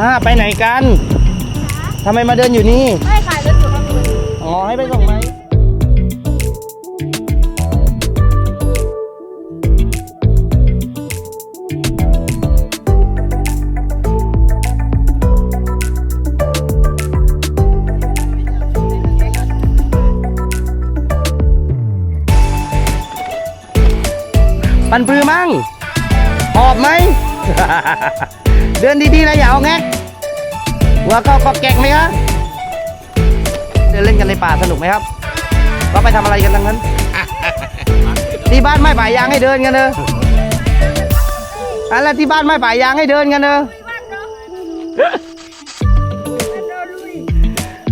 อ่าไปไหนกันทำไมมาเดินอยู่นี่ ไม่ขายรถอยู่ข้างบนอ๋อ ให้ไปส่งไหมปันปลือมั่งหอบไหม เดินดีๆนะอย่าเอาแงกหัวก็กอกแกกไหมครับเดินเล่นกันในป่าสนุกไหมครับก็ไปทำอะไรกันทั้งนั้นที่บ้านไม่ป่ายางให้เดินกันเนอะอะไรที่บ้านไม่ป่ายางให้เดินกันเนอะ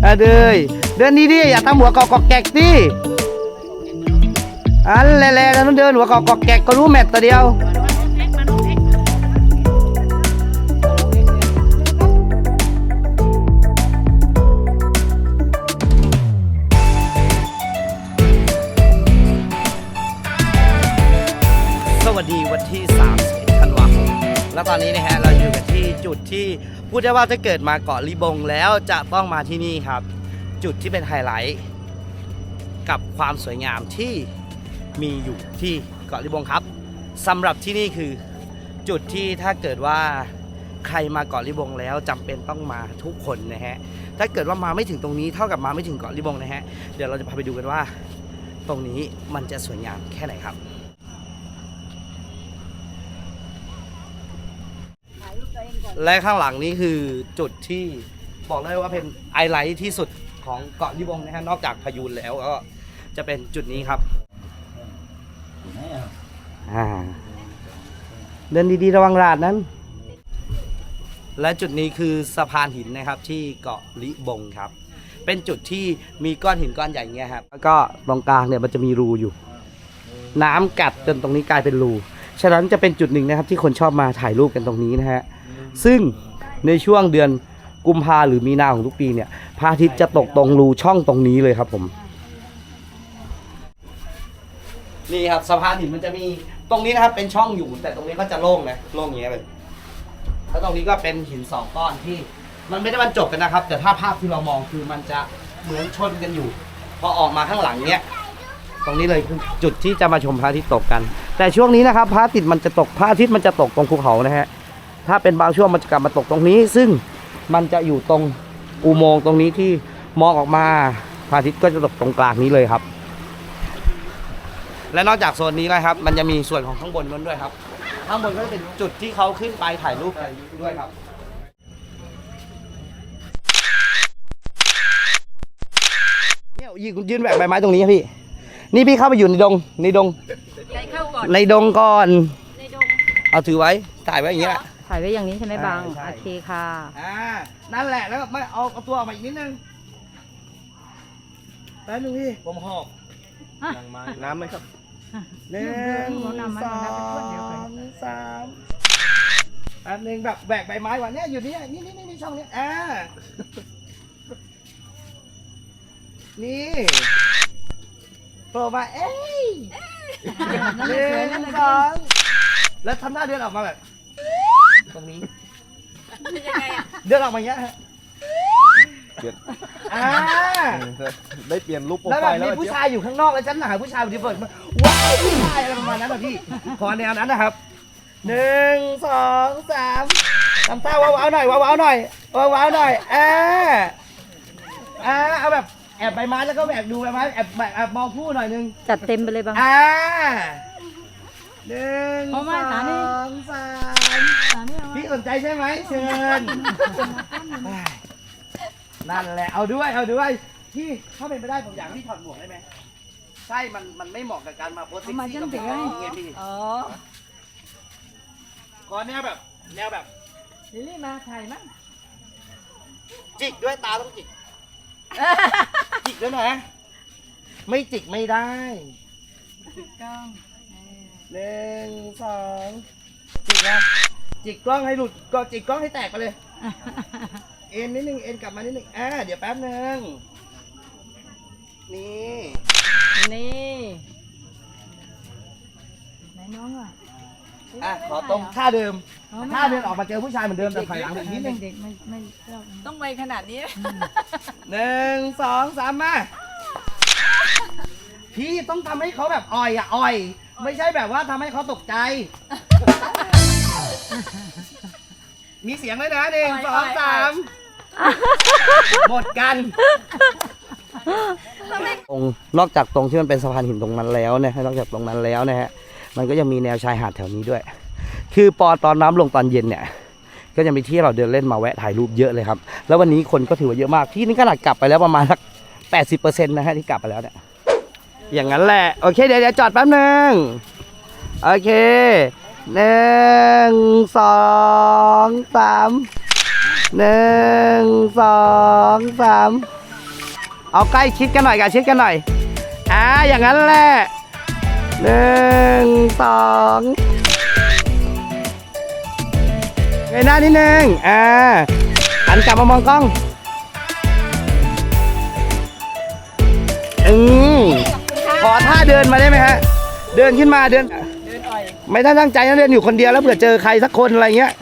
อะเดยเดินดีๆอย่าทำหัวกอกกอกแกกสิอันแหละๆกันต้องเดินหัวกอกกอกแกกก็รู้แมตต์ตัวเดียว 31ธันวาคมแล้วตอนนี้นะฮะเราอยู่กันที่จุดที่พูดได้ว่าถ้าเกิดมาเกาะลิบงแล้วจะต้องมาที่นี่ครับ จุดที่เป็นไฮไลท์กับความสวยงามที่มีอยู่ที่เกาะลิบงครับสำหรับที่นี่คือจุดที่ถ้าเกิดว่าใครมาเกาะลิบงแล้วจำเป็นต้องมาทุกคนนะฮะ ถ้าเกิดว่ามาไม่ถึงตรงนี้เท่ากับมาไม่ถึงเกาะลิบงนะฮะ เดี๋ยวเราจะพาไปดูกันว่า ตรงนี้มันจะสวยงามแค่ไหนครับ และข้างหลังนี้คือจุดที่บอกเลยว่าเป็นไอไลท์ที่สุดของเกาะลิบงนะฮะนอกจากพายุนแล้วก็จะเป็นจุดนี้ครับอ่าเดินดีๆระวังราดนั้น และจุดนี้คือสะพานหินนะครับที่เกาะลิบงครับ เป็นจุดที่มีก้อนหินก้อนใหญ่เงี้ยครับแล้วก็ตรงกลางเนี่ยมันจะมีรูอยู่ น้ำกัดจนตรงนี้กลายเป็นรูฉะนั้นจะเป็นจุดหนึ่งนะครับที่คนชอบมาถ่ายรูปกันตรงนี้นะฮะ ซึ่งในช่วงเดือนกุมภาหรือมีนาของทุกปีเนี่ยพระอาทิตย์จะตกตรงรูช่องตรงนี้เลยครับผมนี่ครับสะพานหินมันจะมีตรงนี้นะครับเป็นช่องอยู่ แต่ตรงนี้ก็จะโล่งนะโล่งอย่างเงี้ยเลยแล้วตรงนี้ก็เป็นหินสองก้อนที่ มันไม่ได้บรรจบกันนะครับ แต่ถ้าภาพที่เรามองคือมันจะเหมือนชนกันอยู่ พอออกมาข้างหลังเนี้ยตรงนี้เลยคือจุดที่จะมาชมพระอาทิตย์ตกกัน แต่ช่วงนี้นะครับพระอาทิตย์มันจะตกพระอาทิตย์มันจะตกตรงภูเขานะฮะ ถ้าเป็นบางช่วงมันจะกลับมาตกตรงนี้ ซึ่งมันจะอยู่ตรงอุโมงค์ตรงนี้ที่มองออกมาพระอาทิตย์ก็จะตกตรงกลางนี้เลยครับ และนอกจากโซนนี้นะครับ มันจะมีส่วนของข้างบนนั้นด้วยครับ ข้างบนก็จะเป็นจุดที่เขาขึ้นไปถ่ายรูปอะไรด้วยครับเนี่ยยืนยืนแบกใบไม้ตรงนี้ครับพี่ นี่พี่เข้าไปอยู่ในดงในดงใจเข้าก่อนในดงก่อน ในดง เอาถือไว้ถ่ายไว้อย่างเงี้ย ถ่ายไว้อย่างนี้ใช่ไหมบังใช่ใช่ โอเคค่ะ อ่า นั่นแหละ แล้วก็ไม่เอาเอาตัวออกมาอีกนิดนึง แป๊บนึงพี่ ผมหอบน้ำไหมครับหนึ่งสองสามแป๊บนึงแบบแบกใบไม้วันนี้อยู่นี่นี่นี่นี่ช่องนี้อ่า นี่โผล่มาเอ้ยหนึ่งสองแล้วทำหน้าเดินออกมาแบบต รงนี้ ยังไงอะเดินออกมาอย่างเงี้ยฮะเปลี่ยนอ่าได้เปลี่ยนรูปโปรแล้วไฟแบบล์แล้มีวผู้ชายอยู่ข้างนอกแล้วฉันหาผู้ชายที่เปิดมาว้าวผู้ชายอะไรประมาณนั้นนะพี่ ขอแนวนั้นนะครับหนึ่งสองสามทำท่าว้าวๆหน่อยว้าวๆหน่อยว้าวๆหน่อยอ่าอ่าเอาแบบแอบใบไม้แล้วก็แอบดูใบไม้แอบแอบมองผู้หน่อยนึง จัดเต็มไปเลยบังอ่าหนึ่งสเอาอมาหานี่งสามพี่ สนใจใช่ไหมเชิญนั่นแหละเอาด้วยเอาด้วยพี่ถ้าเป็นไปได้ผมอยากให้พี่ถอดหมวกได้ไหมใช่มันมันไม่เหมาะกับการมาโพสเซ็กซี่กับผู้หญิงไงพี่อ๋อขอแนวแบบ แนวแบบลิลลี่มาถ่ายมั้งจิกด้วยตาต้องจิกจิกด้วยนะไม่จิกไม่ได้กล้องหนึ่งสองจิกนะ จิกกล้องให้หลุดก็จิกกล้องให้แตกไปเลย เอ็นนิดนึงเอ็นกลับมานิดนึงอ่าเดี๋ยวแป๊บนึงนี่นี่ไหนน้องอะอะขอตรงท่าเดิมท่าเดินออกมาเจอผู้ชายเหมือนเดิมแต่ถอยหลังอีกนิดนึงเด็กๆไม่ไม่ชอบต้องไวขนาดนี้หนึ่งสองสามมาพี่ต้องทำให้เขาแบบอ่อยอะอ่อย ไม่ใช่แบบว่าทำให้เขาตกใจ มีเสียงด้วยนะหนึ่งสองสามหมดกัน ตรงนอกจากตรงที่มันเป็นสะพานหินตรงนั้นแล้วนะฮะนอกจากตรงนั้นแล้วนะฮะมันก็ยังมีแนวชายหาดแถวนี้ด้วย คือปอตอนน้ำลงตอนเย็นเนี่ย ก็จะมีที่ให้เราเดินเล่นมาแวะถ่ายรูปเยอะเลยครับ แล้ววันนี้คนก็ถือว่าเยอะมากที่นี่ขนาดกลับไปแล้วประมาณสักแปดสิบเปอร์เซ็นต์นะฮะที่กลับไปแล้วเนี่ยอย่างนั้นแหละ โอเคเดี๋ยวเดี๋ยวจอดแป๊บนึง โอเค หนึ่งสองสามหนึ่งสองสามเอาใกล้ชิดกันหน่อยกันชิดกันหน่อยอ่าอย่างนั้นแหละหนึ่งสองเงยหน้านิดนึงอ่าหันกลับมามองกล้องอืมขอท่าเดินมาได้ไหมฮะ เดินขึ้นมาเดิน ไม่ได้ตั้งใจนะเดินอยู่คนเดียวแล้วเผื่อเจอใครสักคนอะไรเงี้ย